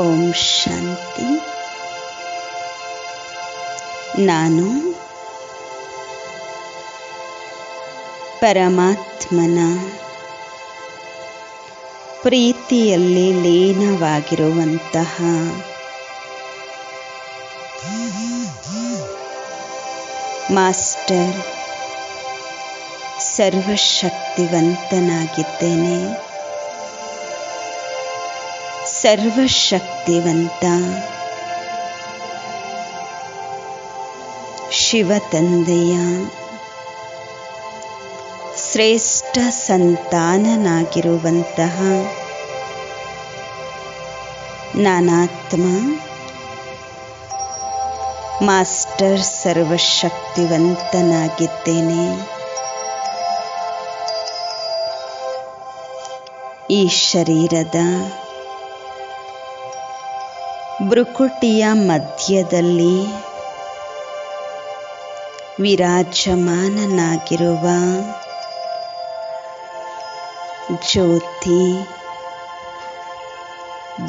ಓಂ ಶಾಂತಿ. ನಾನು ಪರಮಾತ್ಮನ ಪ್ರೀತಿಯಲ್ಲಿ ಲೀನವಾಗಿರುವಂತಹ ಮಾಸ್ಟರ್ ಸರ್ವಶಕ್ತಿವಂತನಾಗಿದ್ದೇನೆ. ಸರ್ವಶಕ್ತಿವಂತ. ಶಿವ ತಂದೆಯ. ಶ್ರೇಷ್ಠ ಸಂತಾನನಾಗಿರುವಂತಹ ನಾನಾತ್ಮ ಮಾಸ್ಟರ್ ಸರ್ವಶಕ್ತಿವಂತನಾಗಿದ್ದೇನೆ. ಈ ಶರೀರದ ಬೃಕುಟಿಯ ಮಧ್ಯದಲ್ಲಿ ವಿರಾಜಮಾನನಾಗಿರುವ ಜ್ಯೋತಿ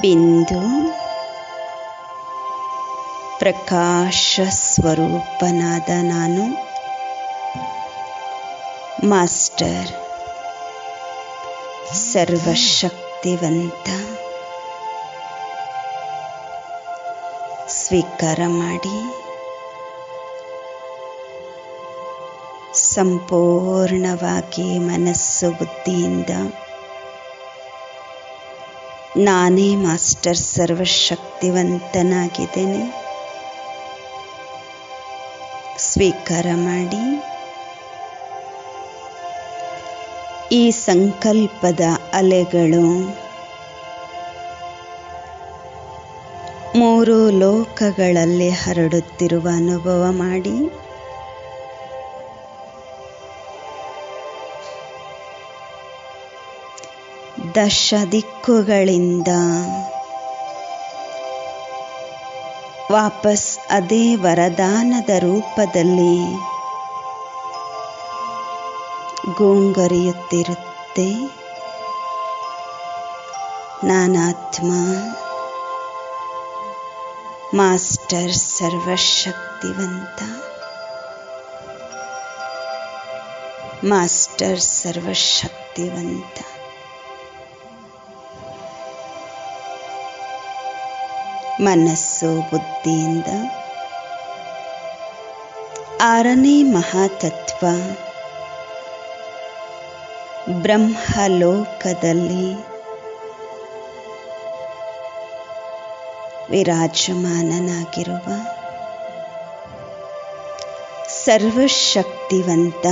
ಬಿಂದು ಪ್ರಕಾಶ ಸ್ವರೂಪನಾದ ನಾನು ಮಾಸ್ಟರ್ ಸರ್ವಶಕ್ತಿವಂತ. ಸ್ವೀಕಾರ ಮಾಡಿ ಸಂಪೂರ್ಣವಾಗಿ ಮನಸ್ಸು ಬುದ್ಧಿಯಿಂದ ನಾನೇ ಮಾಸ್ಟರ್ ಸರ್ವಶಕ್ತಿವಂತನಾಗಿದ್ದೇನೆ. ಸ್ವೀಕಾರ ಮಾಡಿ ಈ ಸಂಕಲ್ಪದ ಅಲೆಗಳು ಮೂರು ಲೋಕಗಳಲ್ಲಿ ಹರಡುತ್ತಿರುವ ಅನುಭವ ಮಾಡಿ. ದಶ ದಿಕ್ಕುಗಳಿಂದ ವಾಪಸ್ ಅದೇ ವರದಾನದ ರೂಪದಲ್ಲಿ ಗೋಂಗರಿಯುತ್ತಿರುತ್ತೆ. ನಾನಾತ್ಮ ಮಾಸ್ಟರ್ ಸರ್ವಶಕ್ತಿವಂತ. ಮಾಸ್ಟರ್ ಸರ್ವಶಕ್ತಿವಂತ. ಮನಸ್ಸು ಬುದ್ಧಿಯಿಂದ. ಆರನೇ ಮಹಾತತ್ವ. ಬ್ರಹ್ಮಲೋಕದಲ್ಲಿ ವಿರಾಜಮಾನನಾಗಿರುವ ಸರ್ವಶಕ್ತಿವಂತ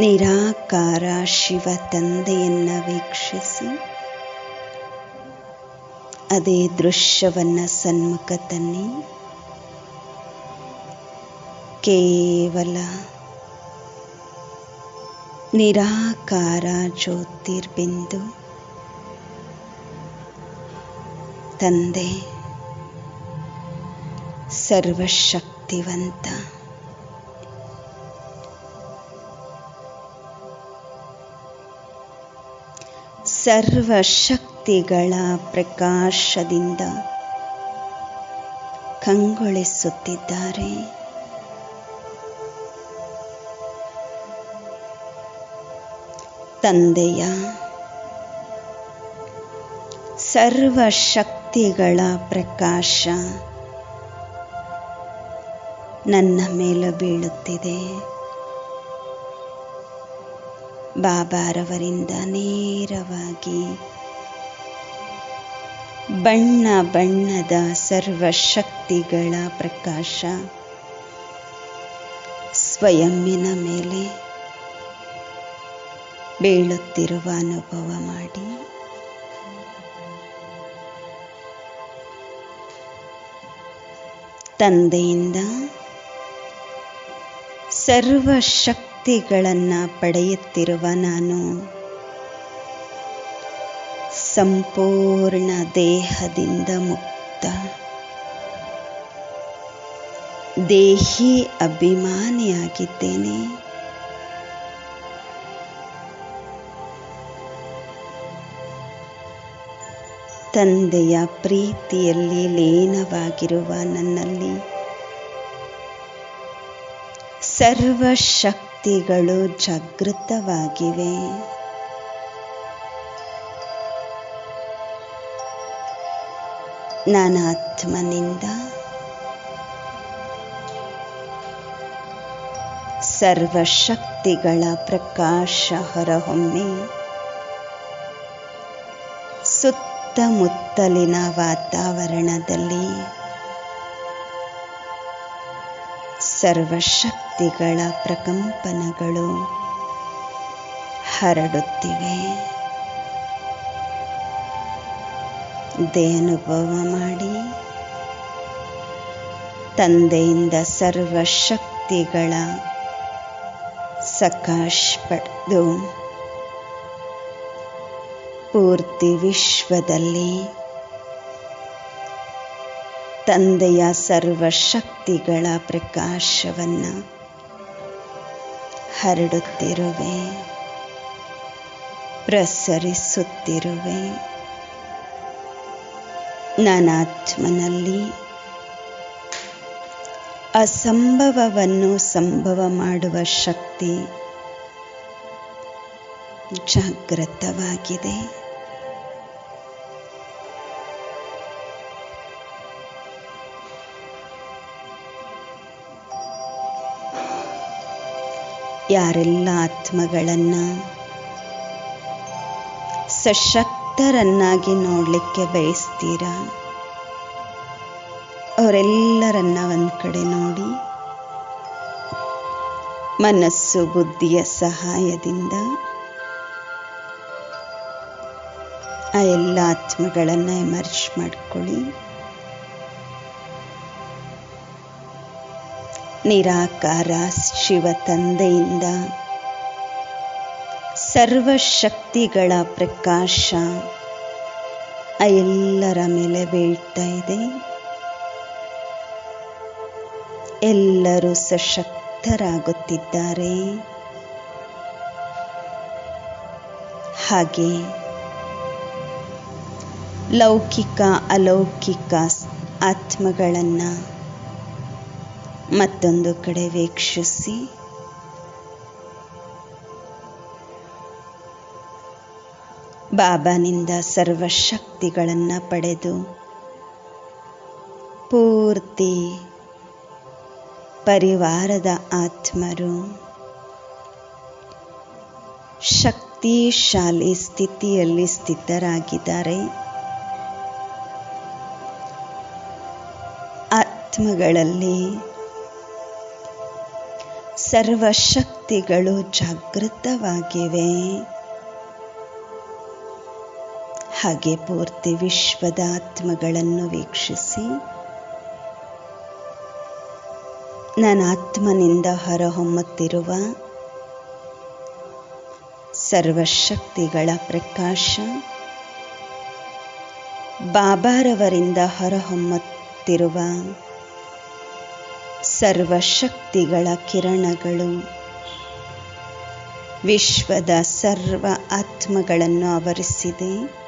ನಿರಾಕಾರ ಶಿವ ತಂದೆಯನ್ನು ವೀಕ್ಷಿಸಿ ಅದೇ ದೃಶ್ಯವನ್ನು ಸನ್ಮುಖ ತನ್ನಿ ಕೇವಲ ನಿರಾಕಾರ ಜ್ಯೋತಿರ್ಬಿಂದು ತಂದೆ ಸರ್ವಶಕ್ತಿವಂತ. ಸರ್ವಶಕ್ತಿಗಳ ಪ್ರಕಾಶದಿಂದ ಕಂಗೊಳಿಸುತ್ತಿದ್ದಾರೆ. ತಂದೆಯ ಸರ್ವಶಕ್ತಿಗಳ ಪ್ರಕಾಶ ನನ್ನ ಮೇಲೆ ಬೀಳುತ್ತಿದೆ. ಬಾಬಾರವರಿಂದ ನೇರವಾಗಿ ಬಣ್ಣ ಬಣ್ಣದ ಸರ್ವಶಕ್ತಿಗಳ ಪ್ರಕಾಶ ಸ್ವಯಂನ ಮೇಲೆ ಬೀಳುತ್ತಿರುವ ಅನುಭವ ಮಾಡಿ. ತಂದೆಯಿಂದ ಸರ್ವಶಕ್ತಿಗಳನ್ನು ಪಡೆಯುತ್ತಿರುವ ನಾನು. ಸಂಪೂರ್ಣ ದೇಹದಿಂದ ಮುಕ್ತ. ದೇಹಿ ಅಭಿಮಾನಿಯಾಗಿದ್ದೇನೆ. ತಂದೆಯ ಪ್ರೀತಿಯಲ್ಲಿ ಲೀನವಾಗಿರುವ ನನ್ನಲ್ಲಿ ಸರ್ವ ಶಕ್ತಿಗಳು ಜಾಗೃತವಾಗಿವೆ. ನಾನು ಆತ್ಮನಿಂದ ಸರ್ವಶಕ್ತಿಗಳ ಪ್ರಕಾಶ ಹೊರಹೊಮ್ಮಿ ಸುತ್ತಮುತ್ತಲಿನ ವಾತಾವರಣದಲ್ಲಿ ಸರ್ವಶಕ್ತಿಗಳ ಪ್ರಕಂಪನಗಳು ಹರಡುತ್ತಿವೆ. ಅನುಭವ ಮಾಡಿ ತಂದೆಯಿಂದ ಸರ್ವಶಕ್ತಿಗಳ ಸಕಾಶ್ ಪಡೆದು ಪೂರ್ತಿ ವಿಶ್ವದಲ್ಲಿ ತಂದೆಯ ಸರ್ವಶಕ್ತಿಗಳ ಪ್ರಕಾಶವನ್ನು ಹರಡುತ್ತಿರುವೆ ಪ್ರಸರಿಸುತ್ತಿರುವೆ. ನಾನಾತ್ಮನಲ್ಲಿ ಅಸಂಭವವನ್ನು ಸಂಭವ ಮಾಡುವ ಶಕ್ತಿ ಜಾಗೃತವಾಗಿದೆ ಯಾರೆಲ್ಲ ಆತ್ಮಗಳನ್ನು ಸಶಕ್ತರನ್ನಾಗಿ ನೋಡಲಿಕ್ಕೆ ಬಯಸ್ತೀರಾ? ಅವರೆಲ್ಲರನ್ನ ಒಂದು ಕಡೆ ನೋಡಿ. ಮನಸ್ಸು ಬುದ್ಧಿಯ ಸಹಾಯದಿಂದ. ಆತ್ಮಗಳನ್ನು ಎಮರ್ಜ್ ಮಾಡ್ಕೊಳ್ಳಿ. ನಿರಾಕಾರ ಶಿವ ತಂದೆಯಿಂದ ಸರ್ವಶಕ್ತಿಗಳ ಪ್ರಕಾಶ ಎಲ್ಲರ ಮೇಲೆ ಬೀಳ್ತಾ ಇದೆ. ಎಲ್ಲರೂ ಸಶಕ್ತರಾಗುತ್ತಿದ್ದಾರೆ. ಹಾಗೆ ಲೌಕಿಕ ಅಲೌಕಿಕ ಆತ್ಮಗಳನ್ನು ಮತ್ತೊಂದು ಕಡೆ ವೀಕ್ಷಿಸಿ. ಬಾಬಾನಿಂದ ಸರ್ವಶಕ್ತಿಗಳನ್ನು ಪಡೆದು ಪೂರ್ತಿ ಪರಿವಾರದ ಆತ್ಮರು ಶಕ್ತಿಶಾಲಿ ಸ್ಥಿತಿಯಲ್ಲಿ ಸ್ಥಿತರಾಗಿದ್ದಾರೆ. ಆತ್ಮಗಳಲ್ಲಿ ಸರ್ವಶಕ್ತಿಗಳು ಜಾಗೃತವಾಗಿವೆ. ಹಾಗೆ ಪೂರ್ತಿ ವಿಶ್ವದ ಆತ್ಮಗಳನ್ನು ವೀಕ್ಷಿಸಿ. ನನ್ನ ಆತ್ಮನಿಂದ ಹೊರಹೊಮ್ಮುತ್ತಿರುವ ಸರ್ವಶಕ್ತಿಗಳ ಪ್ರಕಾಶ ಬಾಬಾರವರಿಂದ ಹೊರಹೊಮ್ಮುತ್ತಿರುವ ಸರ್ವಶಕ್ತಿಗಳ ಕಿರಣಗಳು. ವಿಶ್ವದ ಸರ್ವ ಆತ್ಮಗಳನ್ನು ಆವರಿಸಿದೆ.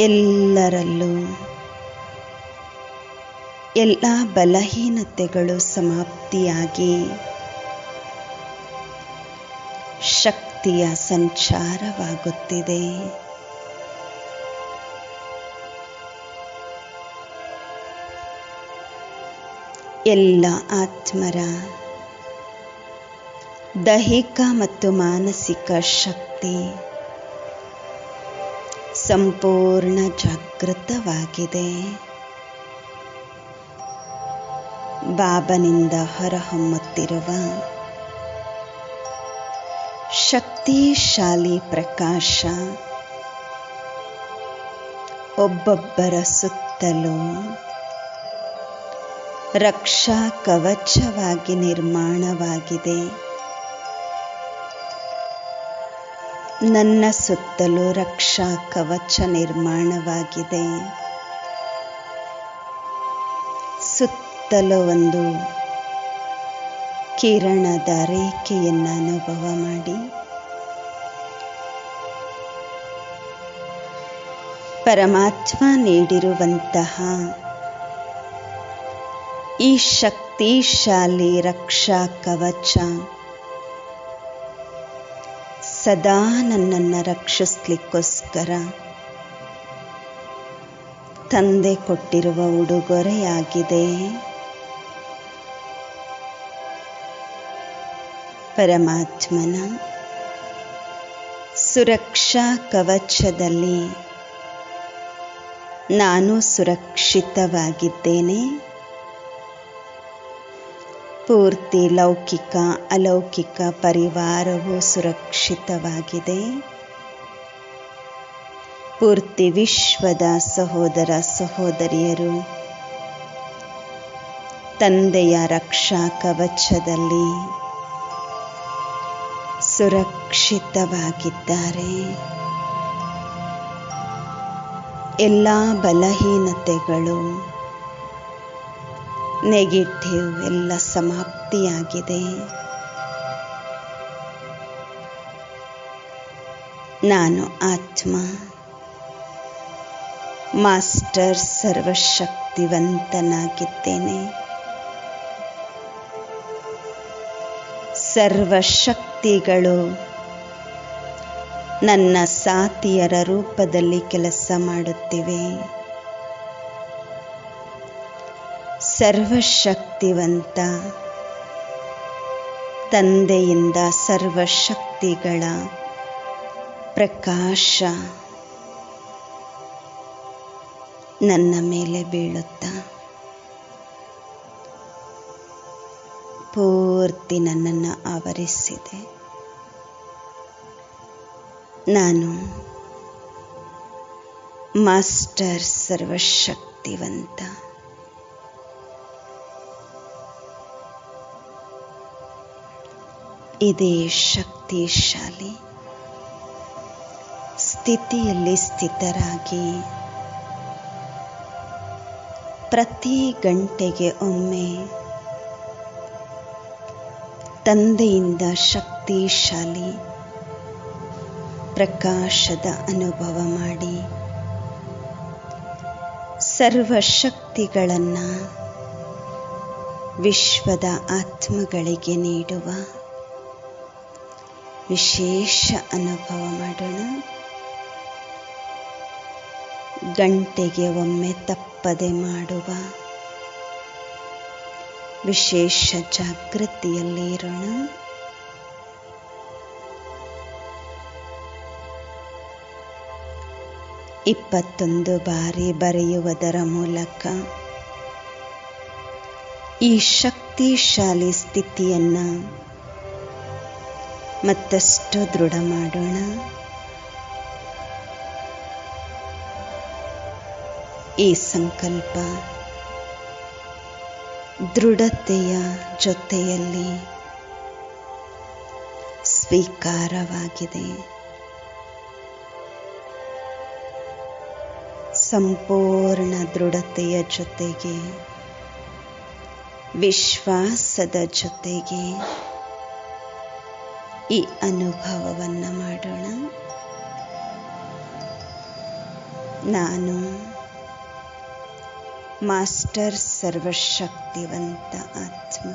ಎಲ್ಲರಲ್ಲೂ ಎಲ್ಲ ಬಲಹೀನತೆಗಳು ಸಮಾಪ್ತಿಯಾಗಿ ಶಕ್ತಿಯ ಸಂಚಾರವಾಗುತ್ತಿದೆ. ಎಲ್ಲ ಆತ್ಮರ. ದೈಹಿಕ ಮತ್ತು ಮಾನಸಿಕ ಶಕ್ತಿ ಸಂಪೂರ್ಣ ಜಾಗೃತವಾಗಿದೆ. ಬಾಬನಿಂದ ಹೊರಹೊಮ್ಮುತ್ತಿರುವ ಶಕ್ತಿಶಾಲಿ ಪ್ರಕಾಶ ಒಬ್ಬೊಬ್ಬರ ಸುತ್ತಲೂ ರಕ್ಷಾ ಕವಚವಾಗಿ ನಿರ್ಮಾಣವಾಗಿದೆ. ನನ್ನ ಸುತ್ತಲೂ ರಕ್ಷಾ ಕವಚ ನಿರ್ಮಾಣವಾಗಿದೆ. ಸುತ್ತಲೂ ಒಂದು ಕಿರಣದ ರೇಖೆಯನ್ನು ಅನುಭವ ಮಾಡಿ. ಪರಮಾತ್ಮ ನೀಡಿರುವಂತಹ ಈ ಶಕ್ತಿಶಾಲಿ ರಕ್ಷಾ ಕವಚ. ಸದಾ ನನ್ನನ್ನು ರಕ್ಷಿಸ್ಲಿಕ್ಕೋಸ್ಕರ ತಂದೆ ಕೊಟ್ಟಿರುವ ಉಡುಗೊರೆಯಾಗಿದೆ. ಪರಮಾತ್ಮನ ಸುರಕ್ಷಾ ಕವಚದಲ್ಲಿ ನಾನು ಸುರಕ್ಷಿತವಾಗಿದ್ದೇನೆ. ಪೂರ್ತಿ ಲೌಕಿಕ, ಅಲೌಕಿಕ ಪರಿವಾರವು ಸುರಕ್ಷಿತವಾಗಿದೆ. ಪೂರ್ತಿ ವಿಶ್ವದ ಸಹೋದರ ಸಹೋದರಿಯರು, ತಂದೆಯ ರಕ್ಷಾ ಕವಚದಲ್ಲಿ ಸುರಕ್ಷಿತವಾಗಿದ್ದಾರೆ. ಎಲ್ಲ ಬಲಹೀನತೆಗಳು ನೆಗೆಟಿವ್ ಎಲ್ಲ ಸಮಾಪ್ತಿಯಾಗಿದೆ. ನಾನು ಆತ್ಮ ಮಾಸ್ಟರ್ ಸರ್ವಶಕ್ತಿವಂತನಾಗಿದ್ದೇನೆ. ಸರ್ವಶಕ್ತಿಗಳು ನನ್ನ ಸಾತಿಯರ ರೂಪದಲ್ಲಿ ಕೆಲಸ ಮಾಡುತ್ತಿವೆ. ಸರ್ವಶಕ್ತಿವಂತ. ತಂದೆಯಿಂದ ಸರ್ವಶಕ್ತಿಗಳ ಪ್ರಕಾಶ ನನ್ನ ಮೇಲೆ ಬೀಳುತ್ತಾ. ಪೂರ್ತಿ ನನ್ನನ್ನು ಆವರಿಸಿದೆ. ನಾನು ಮಾಸ್ಟರ್ ಸರ್ವಶಕ್ತಿವಂತ. ಇದೇ ಶಕ್ತಿಶಾಲಿ. ಸ್ಥಿತಿಯಲ್ಲಿ ಸ್ಥಿತರಾಗಿ ಪ್ರತಿ ಗಂಟೆಗೆ ಒಮ್ಮೆ ತಂದೆಯಿಂದ ಶಕ್ತಿಶಾಲಿ ಪ್ರಕಾಶದ ಅನುಭವ ಮಾಡಿ ಸರ್ವಶಕ್ತಿಗಳನ್ನು ವಿಶ್ವದ ಆತ್ಮಗಳಿಗೆ ನೀಡುವ ವಿಶೇಷ ಅನುಭವ ಮಾಡೋಣ. ಗಂಟೆಗೆ ಒಮ್ಮೆ ತಪ್ಪದೆ ಮಾಡುವ ವಿಶೇಷ ಜಾಗೃತಿಯಲ್ಲಿ ಇರೋಣ. ಇಪ್ಪತ್ತೊಂದು ಬಾರಿ ಬರೆಯುವುದರ ಮೂಲಕ ಈ ಶಕ್ತಿಶಾಲಿ ಸ್ಥಿತಿಯನ್ನು ಮತ್ತಷ್ಟು ದೃಢ ಮಾಡೋಣ. ಈ ಸಂಕಲ್ಪ ದೃಢತೆಯ ಜೊತೆಯಲ್ಲಿ ಸ್ವೀಕಾರವಾಗಿದೆ. ಸಂಪೂರ್ಣ ದೃಢತೆಯ ಜೊತೆಗೆ ವಿಶ್ವಾಸದ ಜೊತೆಗೆ ಈ ಅನುಭವವನ್ನು ಮಾಡೋಣ. ನಾನು ಮಾಸ್ಟರ್ ಸರ್ವಶಕ್ತಿವಂತ ಆತ್ಮ.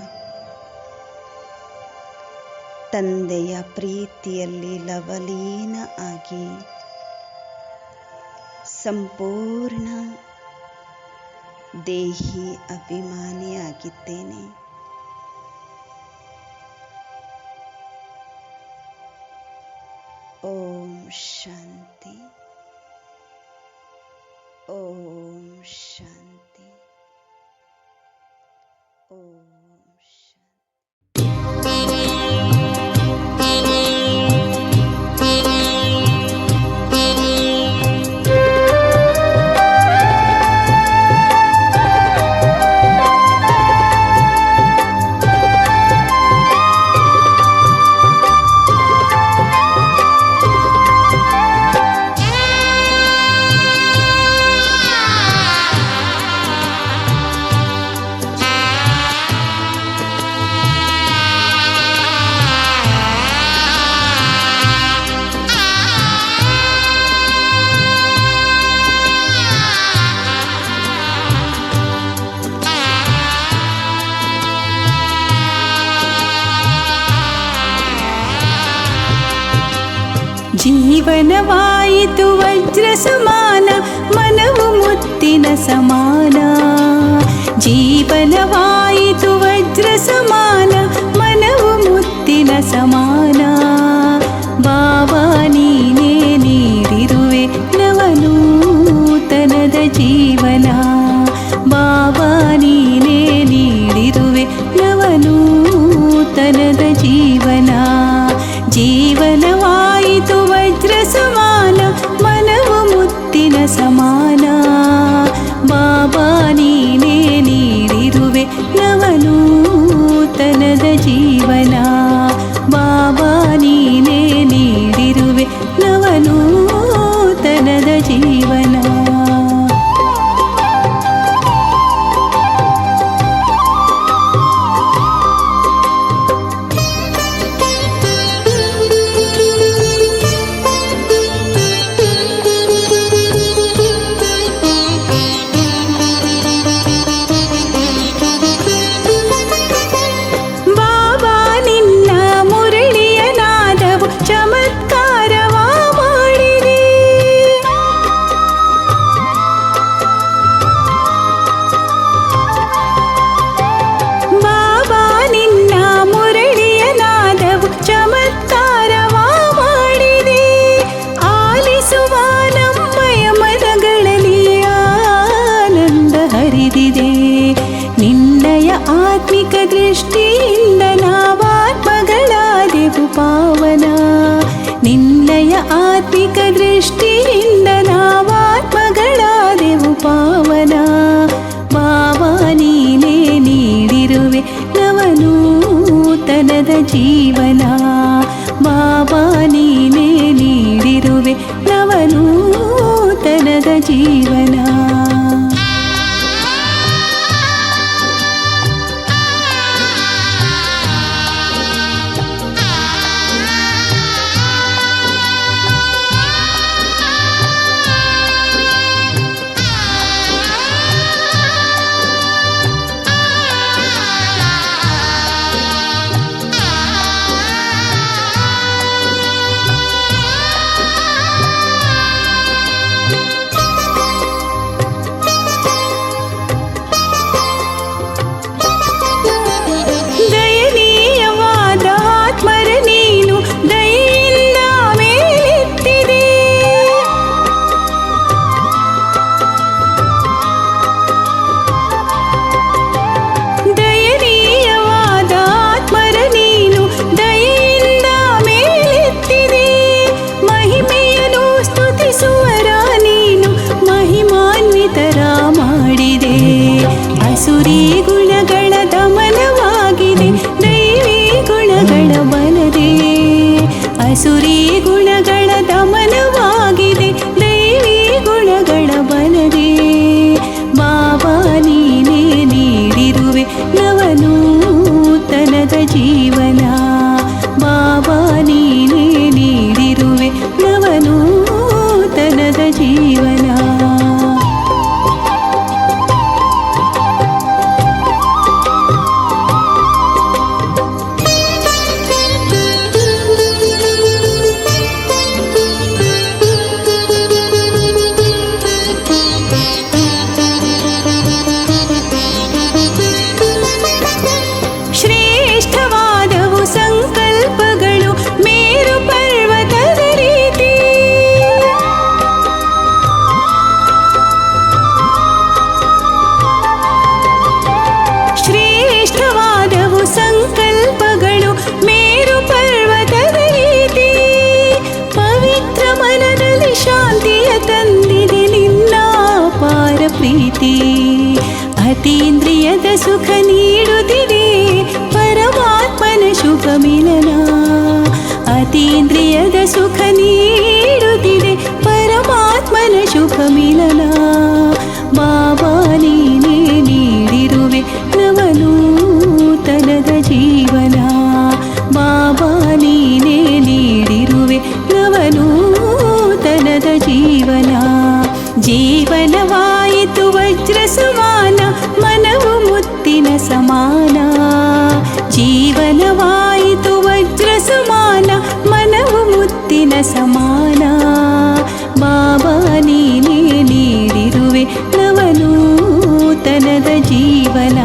ತಂದೆಯ ಪ್ರೀತಿಯಲ್ಲಿ ಲವಲೀನ ಆಗಿ ಸಂಪೂರ್ಣ ದೇಹಿ ಅಭಿಮಾನಿಯಾಗಿದ್ದೇನೆ. ಓಂ ಶಾಂತಿ ಓಂ ಜೀವನವಾಯಿತು ವಜ್ರ ಸಮಾನ ಮನವು ಮುತ್ತಿನ ಸಮಾನ ಜೀವನವಾಯಿತು ವಜ್ರ ಸಮಾನ ಮನವು ಮುತ್ತಿನ ಸಮಾನ ಬಾಬಾ ನೀನೇ ಆತ್ಮಿಕ ದೃಷ್ಟಿಯಿಂದ ನಾವಾತ್ಮಗಳಾದೆವು ಪಾವನ. ನಿನ್ನಯ ಆತ್ಮಿಕ ದೃಷ್ಟಿಯಿಂದ ನಾವಾತ್ಮಗಳಾದೆವು ಪಾವನ. ಬಾಬಾ ನೀಡಿರುವೆ ನವನೂತನದ ಜೀವನ. ಬಾಬಾ ನೀನೇ ನೀಡಿರುವೆ ನವನೂತನದ ಜೀವನ. ঘুরে ঘুরে ಅತೀಂದ್ರಿಯದ ಸುಖ ನೀಡುತ್ತಿದೆ ಪರಮಾತ್ಮನ ಶುಭ ಮಿಲನ ಅತೀಂದ್ರಿಯದ ಸುಖ ನೀಡುತ್ತಿದೆ ಪರಮಾತ್ಮನ ಶುಭ ಮಿಲನ ಬಾಬಾ ನೀನೇ ನೀಡಿರುವೆ ನವನೂತನದ ಜೀವನ ಬಾಬಾ ನೀನೇ ನೀಡಿರುವೆ ನವನೂತನದ ಜೀವನ ಜೀವನವಾಯಿತು ಸಮಾನ ಜೀವನವಾಯಿತು ವಜ್ರ ಸಮಾನ ಮನವು ಮುತ್ತಿನ ಸಮಾನ. ಬಾಬಾ ನೀನೇ ನೀಡಿರುವೆ ನವನೂತನದ ಜೀವನ.